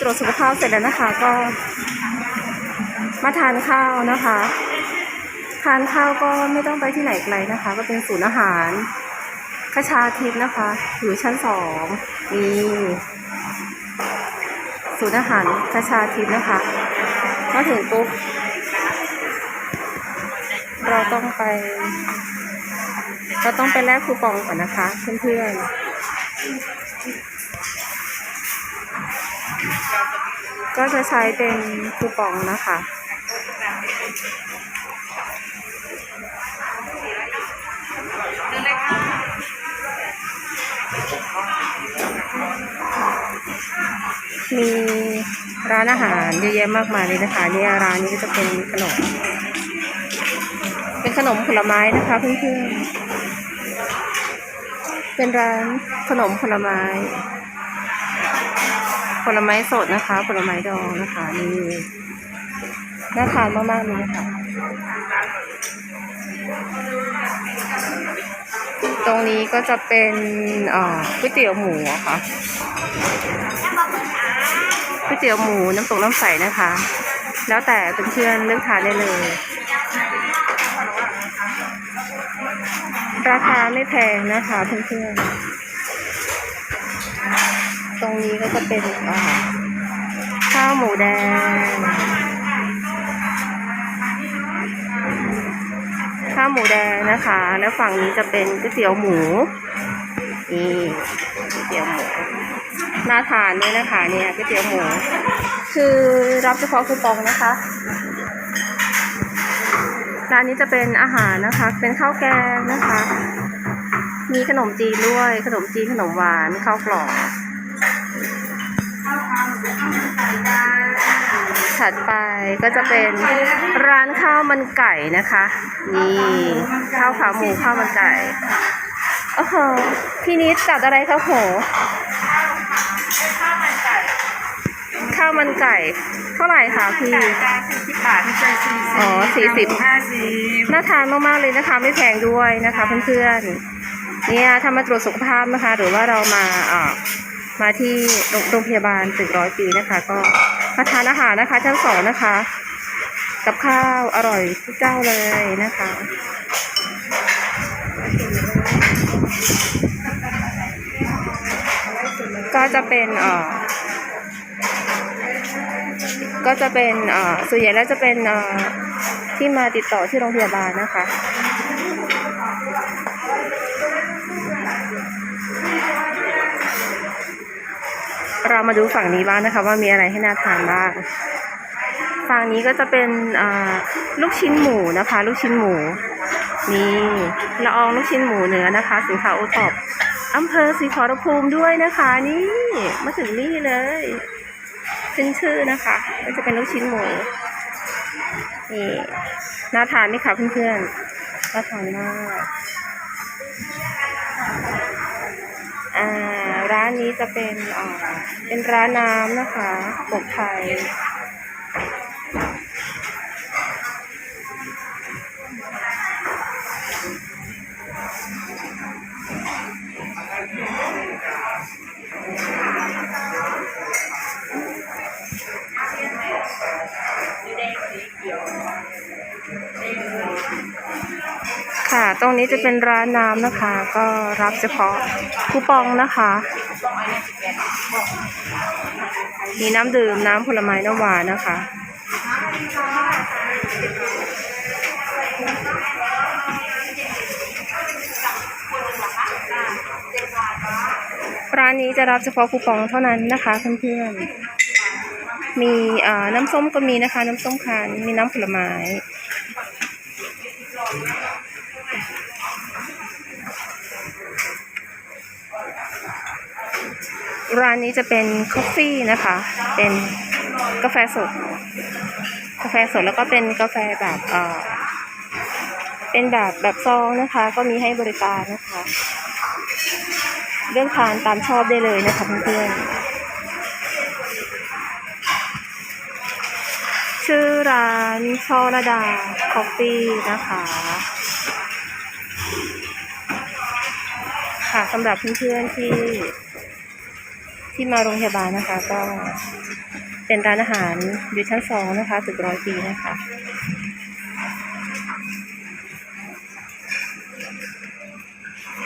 ตรวจสุขภาพเสร็จแล้วนะคะ ก็มาทานข้าวนะคะ ทานข้าวก็ไม่ต้องไปที่ไหนไกลนะคะ ก็เป็นศูนย์อาหารคชาทิพย์นะคะ อยู่ชั้นสองนี่ศูนย์อาหารคชาทิพย์นะคะมาถึงปุ๊บเราต้องไป เราต้องไปแลกคูปองก่อนนะคะ เพื่อนๆ ก็จะใช้เป็นคูปองนะคะ มีร้านอาหารเยอะแยะมากมายเลยนะคะเนี่ยร้านนี้ก็จะเป็นขนม เป็นขนมผลไม้นะคะเพื่อนๆเป็นร้านขนมผลไม้ ลไม้สดนะคะ ผลไม้ดองนะคะนี่น่าทานมากๆเลยนะคะตรงนี้ก็จะเป็นอ่อก๋วยเตี๋ยวหมูค่ะก๋วยเตี๋ยวหมูน้ำตกน้ำใสนะคะ แล้วแต่เพื่อนๆเลือกทานได้เลย ราคาไม่แพงนะคะเพื่อนๆ ตรงนี้ก็จะเป็นอ่าข้าวหมูแดง ข้าวหมูแดงนะคะ แล้วฝั่งนี้จะเป็นก๋วยเตี๋ยวหมูนี่ก๋วยเตี๋ยวหมูน่าทานด้วยนะคะเนี่ยก๋วยเตี๋ยวหมู คือรับเฉพาะคูปองนะคะร้านนี้จะเป็นอาหารนะคะ เป็นข้าวแกงนะคะ มีขนมจีนด้วย ขนมจีนขนมหวานข้าวกล่อง ถัดไปก็จะเป็นร้านข้าวมันไก่นะคะ นี่ข้าวขาหมูข้าวมันไก่โอ้โหพี่นิดจัดอะไรคะโหข้าวมันไก่เท่าไหร่คะพี่จ้าสี่สิบบาทไม่ใช่สี่สิบอ๋อ40ห้าสิบน่าทานมากๆเลยนะคะ ไม่แพงด้วยนะคะเพื่อนๆเนี่ยถ้ามาตรวจสุขภาพนะคะ หรือว่าเรามาเอ่อ มาที่โรงงพยาบาลตึกร้อยปีนะคะ ก็มาทานอาหารนะคะชั้นสองนะคะ กับข้าวอร่อยทุกเจ้าเลยนะคะก็จะเป็นเอ่อ ก็จะเป็นเอ่อส่วนใหญ่แล้วจะเป็นเอ่อที่มาติดต่อที่โรงพยาบาลนะคะ เรามาดูฝั่งนี้บ้างนะคะ ว่ามีอะไรให้น่าทานบ้างฝั่งนี้ก็จะเป็นลูกชิ้นหมูนะคะ ลูกชิ้นหมูนี่ละอองลูกชิ้นหมูเนื้อนะคะ สินค้าโอท็อปอำเภอศรีขอรภูมิด้วยนะคะ นี่มาถึงนี่เลยขึ้นชื่อนะคะ ก็จะเป็นลูกชิ้นหมูนี่น่าทานไหมคะเพื่อนๆน่าทานมากอ่า ร้านนี้จะเป็นอ่าเป็นร้านน้ำนะคะปกไทย ค่ะ ตรงนี้จะเป็นร้านน้ำนะคะ ก็รับเฉพาะคูปองนะคะ มีน้ำดื่มน้ำผลไม้น้ำหวานนะคะร้านนี้จะรับเฉพาะคูปองเท่านั้นนะคะเพื่อนๆ มีเอ่อน้ำส้มก็มีนะคะ น้ำส้มคั้นมีน้ำผลไม้ ร้านนี้จะเป็นคอฟฟี่นะคะ เป็นกาแฟสด กาแฟสดแล้วก็เป็นกาแฟแบบเอ่อเป็นแบบแบบซองนะคะ ก็มีให้บริการนะคะ เรื่องทานตามชอบได้เลยนะคะเพื่อนๆชื่อร้านช่อระดาคอฟฟี่นะคะค่ะสำหรับเพื่อนๆที่ ที่มาโรงพยาบาลนะคะ ก็เป็นร้านอาหารอยู่ชั้นสองนะคะตึกร้อยปีนะคะ